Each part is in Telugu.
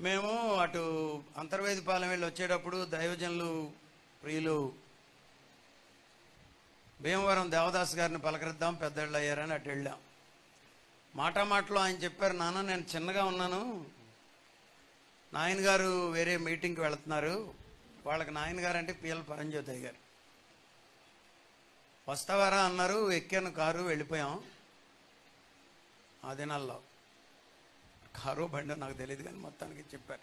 మేము అటు అంతర్వేదిపాలెం వెళ్ళి వచ్చేటప్పుడు దైవజనులు ప్రియులు భీమవరం దేవదాస్ గారిని పలకరిద్దాం పెద్దళ్ళు అయ్యారని అటు వెళ్ళాం. మాట మాటలో ఆయన చెప్పారు నాన్న నేను చిన్నగా ఉన్నాను. నాయన గారు వేరే మీటింగ్కి వెళుతున్నారు. వాళ్ళకి నాయన గారు అంటే పిఎల్ పరంజ్యోతి గారు వస్తావారా? అన్నారు. ఎక్కాను కారు వెళ్ళిపోయాం. ఆ దినాల్లో. కారో బండి నాకు తెలియదు కానీ మొత్తానికి చెప్పారు.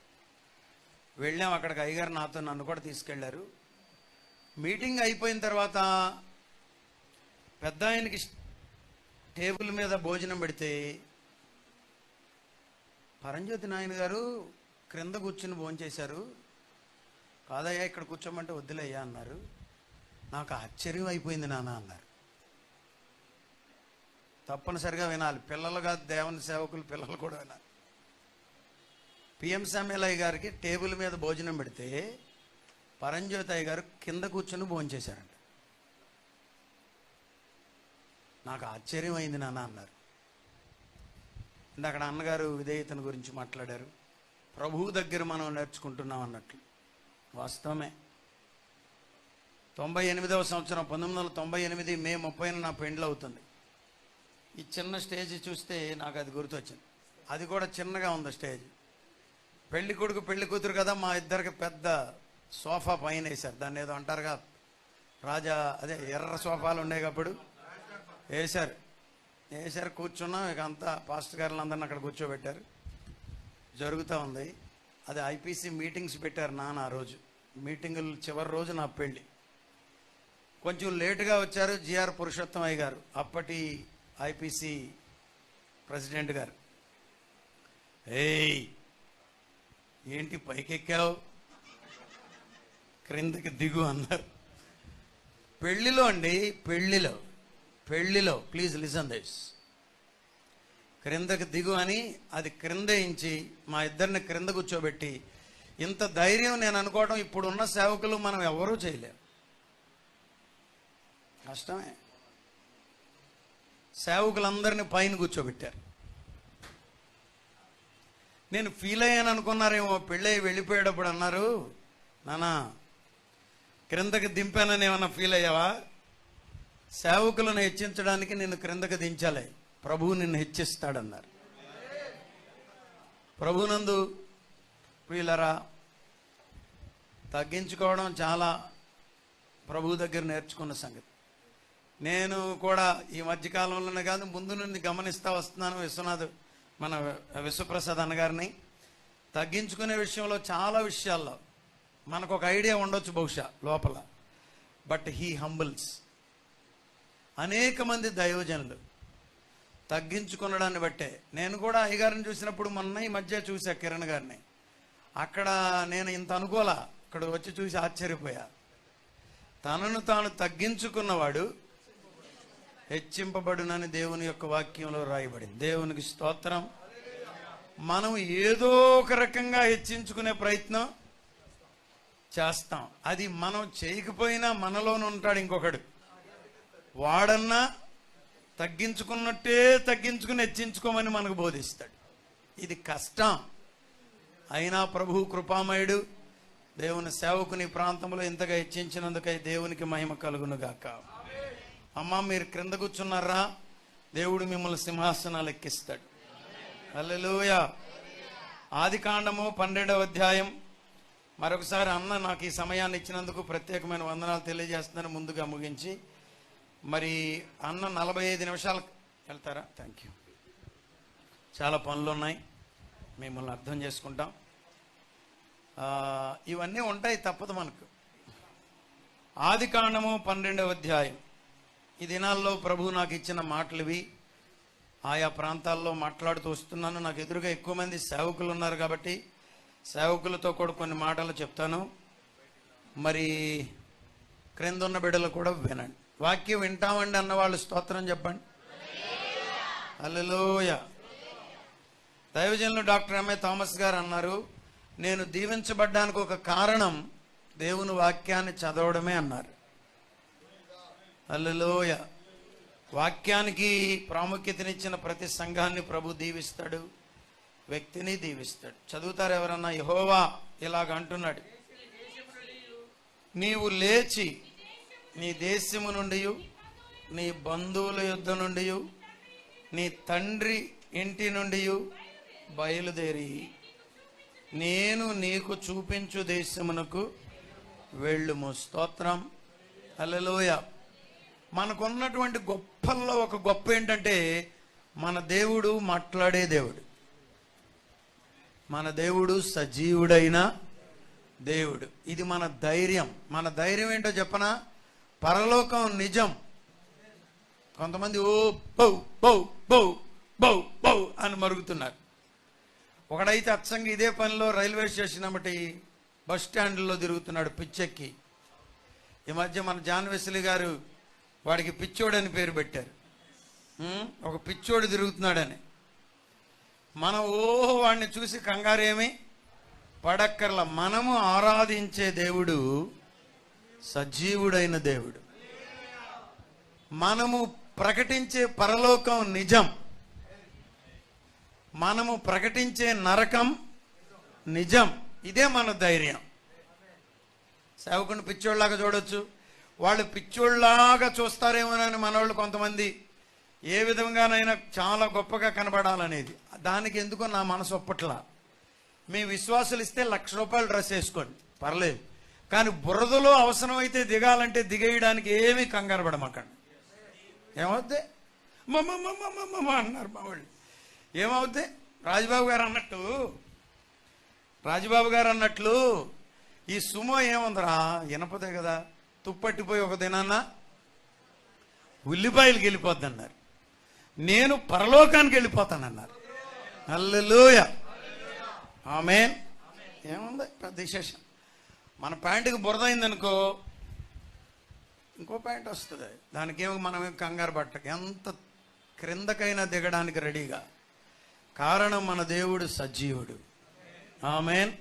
వెళ్ళాం అక్కడికి అయ్యగారు నాతో నన్ను కూడా తీసుకెళ్ళారు మీటింగ్ అయిపోయిన తర్వాత పెద్ద ఆయనకి టేబుల్ మీద భోజనం పెడితే పరంజ్యోతి నాయన గారు క్రింద కూర్చుని భోంచేశారు కాదయ్యా ఇక్కడ కూర్చోమంటే వద్దులయ్యా అన్నారు. నాకు ఆశ్చర్యం అయిపోయింది నాన్న అన్నారు. తప్పనిసరిగా వినాలి. పిల్లలుగా దేవుని సేవకులు పిల్లలు కూడా వినాలి. పిఎం సమేలయ్య గారికి టేబుల్ మీద భోజనం పెడితే పరంజ్యోతి అయ్య గారు కింద కూర్చొని భోంచేశారంట నాకు ఆశ్చర్యం అయింది నాన్న అన్నారు. అక్కడ అన్నగారు విధేయతను గురించి మాట్లాడారు. ప్రభువు దగ్గర మనం నేర్చుకుంటున్నాం అన్నట్లు. వాస్తవమే. తొంభై ఎనిమిదవ సంవత్సరం పంతొమ్మిది వందల తొంభై ఎనిమిది మే ముప్పైన నా పెండ్లు అవుతుంది. ఈ చిన్న స్టేజ్ చూస్తే నాకు అది గుర్తొచ్చింది. అది కూడా చిన్నగా ఉంది స్టేజ్. పెళ్ళి కొడుకు పెళ్ళి కూతురు కదా మా ఇద్దరికి పెద్ద సోఫా పైన వేశారు. దాన్ని ఏదో అంటారుగా రాజా అదే ఎర్ర సోఫాలు ఉండేవి అప్పుడు. వేశారు. వేశారు కూర్చున్నాం. ఇక అంతా పాస్టర్ గారులు అందరిని అక్కడ కూర్చోబెట్టారు. జరుగుతూ ఉంది. అది ఐపీసీ మీటింగ్స్ పెట్టారు నాన్న ఆ రోజు. మీటింగులు చివరి రోజు నా పెళ్ళి కొంచెం లేటుగా వచ్చారు జిఆర్ పురుషోత్తం అయ్య గారు అప్పటి ఐపీసీ ప్రెసిడెంట్ గారు. ఏయ్ ఏంటి పైకెక్కావు? క్రిందకి దిగు అన్నారు. పెళ్ళిలో అండి పెళ్ళిలో పెళ్ళిలో ప్లీజ్ లిసన్ దిస్ క్రిందకి దిగు అని అది క్రిందేయించి మా ఇద్దరిని క్రింద కూర్చోబెట్టి ఇంత ధైర్యం నేను అనుకోవడం ఇప్పుడున్న సేవకులు మనం ఎవరూ చేయలేం. కష్టమే. సేవకులందరినీ పైన కూర్చోబెట్టారు. నేను ఫీల్ అయ్యాను అనుకున్నారేమో పెళ్ళై వెళ్ళిపోయేటప్పుడు అన్నారు. నానా క్రిందకి దింపానని ఏమన్నా ఫీల్ అయ్యావా? సేవకులను హెచ్చించడానికి నేను క్రిందకి దించాలి. ప్రభువు నిన్ను హెచ్చిస్తాడన్నారు. ప్రభునందు ప్రియులరా తగ్గించుకోవడం చాలా ప్రభు దగ్గర నేర్చుకున్న సంగతి. నేను కూడా ఈ మధ్యకాలంలోనే కాదు ముందు నుండి గమనిస్తా వస్తున్నాను విశ్వనాథ్. మన విశ్వప్రసాద్ అన్నగారిని తగ్గించుకునే విషయంలో చాలా విషయాల్లో మనకు ఒక ఐడియా ఉండొచ్చు బహుశా లోపల. But he humbles. అనేక మంది దైవజనులు తగ్గించుకునడాన్ని బట్టే నేను కూడా అయ్యగారిని చూసినప్పుడు మొన్న ఈ మధ్య చూసా కిరణ్ గారిని. అక్కడ నేను ఇంత అనుకోలా ఇక్కడ వచ్చి చూసి ఆశ్చర్యపోయా. తనను తాను తగ్గించుకున్నవాడు హెచ్చింపబడునని దేవుని యొక్క వాక్యంలో రాయబడింది. దేవునికి స్తోత్రం. మనం ఏదో ఒక రకంగా హెచ్చించుకునే ప్రయత్నం చేస్తాం. అది మనం చేయకపోయినా మనలోనే ఉంటాడు ఇంకొకడు. వాడన్నా తగ్గించుకున్నట్టే తగ్గించుకుని హెచ్చించుకోమని మనకు బోధిస్తాడు. ఇది కష్టం. అయినా ప్రభు కృపామయుడు దేవుని సేవకుని ప్రాంతంలో ఇంతగా హెచ్చించినందుకై దేవునికి మహిమ కలుగునుగాక. అమ్మా మీరు క్రింద కూర్చున్నారా? దేవుడు మిమ్మల్ని సింహాసనాలు ఎక్కిస్తాడు. హల్లెలూయా. ఆది కాండము పన్నెండవ అధ్యాయం. మరొకసారి అన్న నాకు ఈ సమయాన్ని ఇచ్చినందుకు ప్రత్యేకమైన వందనాలు తెలియజేస్తున్నాను ముందుగా ముగించి. మరి అన్న నలభై ఐదు నిమిషాలు వెళ్తారా? థ్యాంక్ యూ చాలా పనులు ఉన్నాయి. మిమ్మల్ని అర్థం చేసుకుంటాం. ఇవన్నీ ఉంటాయి తప్పదు మనకు. ఆది కాండము పన్నెండవ అధ్యాయం. ఈ దినాల్లో ప్రభు నాకు ఇచ్చిన మాటలువి. ఆయా ప్రాంతాల్లో మాట్లాడుతూ వస్తున్నాను. నాకు ఎదురుగా ఎక్కువ మంది సేవకులు ఉన్నారు కాబట్టి సేవకులతో కూడా కొన్ని మాటలు చెప్తాను. మరి క్రింద ఉన్న బిడ్డలు కూడా వినండి. వాక్యం వింటామండి అన్న వాళ్ళు స్తోత్రం చెప్పండి. అల్లలోయ దైవజనులు డాక్టర్ ఎంఏ థామస్ గారు అన్నారు నేను దీవించబడ్డానికి ఒక కారణం దేవుని వాక్యాన్ని చదవడమే అన్నారు. అల్లలోయ వాక్యానికి ప్రాముఖ్యతనిచ్చిన ప్రతి సంఘాన్ని ప్రభు దీవిస్తాడు వ్యక్తిని దీవిస్తాడు. చదువుతారు ఎవరన్నా? యహోవా ఇలాగ అంటున్నాడు. నీవు లేచి నీ దేశము నుండి నీ బంధువుల యుద్ధ నుండి నీ తండ్రి ఇంటి నుండి బయలుదేరి. నేను నీకు చూపించు దేశమునకు వెళ్ళుము. స్తోత్రం. అల్లలోయ మనకున్నటువంటి గొప్పల్లో ఒక గొప్ప ఏంటంటే మన దేవుడు మాట్లాడే దేవుడు. మన దేవుడు సజీవుడైన దేవుడు. ఇది మన ధైర్యం. మన ధైర్యం ఏంటో చెప్పనా? పరలోకం నిజం. కొంతమంది ఓ బౌ బౌ బౌ బౌ బౌ అని మరుగుతున్నారు. ఒకడైతే అచ్చంగా ఇదే పనిలో రైల్వే స్టేషన్ ఒకటి బస్ స్టాండ్లో తిరుగుతున్నాడు పిచ్చెక్కి. ఈ మధ్య మన జాన్ వెస్లీ గారు వాడికి పిచ్చోడని పేరు పెట్టారు. ఒక పిచ్చోడు తిరుగుతున్నాడని. మనం ఓ వాడిని చూసి కంగారేమి? పడక్కర్ల. మనము ఆరాధించే దేవుడు సజీవుడైన దేవుడు. మనము ప్రకటించే పరలోకం నిజం. మనము ప్రకటించే నరకం నిజం. ఇదే మన ధైర్యం. సేవకుని పిచ్చోళ్ళలాగా చూడొచ్చు. వాళ్ళు పిచ్చోళ్ళలాగా చూస్తారేమోనని మనవాళ్ళు కొంతమంది ఏ విధంగానైనా చాలా గొప్పగా కనబడాలనేది. దానికి ఎందుకో నా మనసు ఒప్పట్లా. మీ విశ్వాసులు ఇస్తే లక్ష రూపాయలు డ్రెస్ వేసుకోండి. పర్లేదు. కానీ బురదలో అవసరమైతే దిగాలంటే దిగేయడానికి ఏమీ కంగారు పడమాకండి. ఏమవుద్ది? మమ్మ అన్నారు మా వాళ్ళు. ఏమవుద్ది? రాజబాబు గారు అన్నట్టు. రాజబాబు గారు అన్నట్లు ఈ సుమో ఏముందిరా? ఇనపదే కదా. తుప్పట్టిపోయి ఒక దినాన్న ఉల్లిపాయలకి వెళ్ళిపోద్ది అన్నారు నేను పరలోకానికి వెళ్ళిపోతానన్నారు. అల్లెలుయ ఆమె ఏముంది? పెద్ద విశేషం. మన ప్యాంటుకి బురద అయిందనుకో ఇంకో ప్యాంట్ వస్తుంది. దానికి ఏమో మనం కంగారు పట్టక ఎంత క్రిందకైనా దిగడానికి రెడీగా. కారణం మన దేవుడు సజీవుడు. ఆమెన్.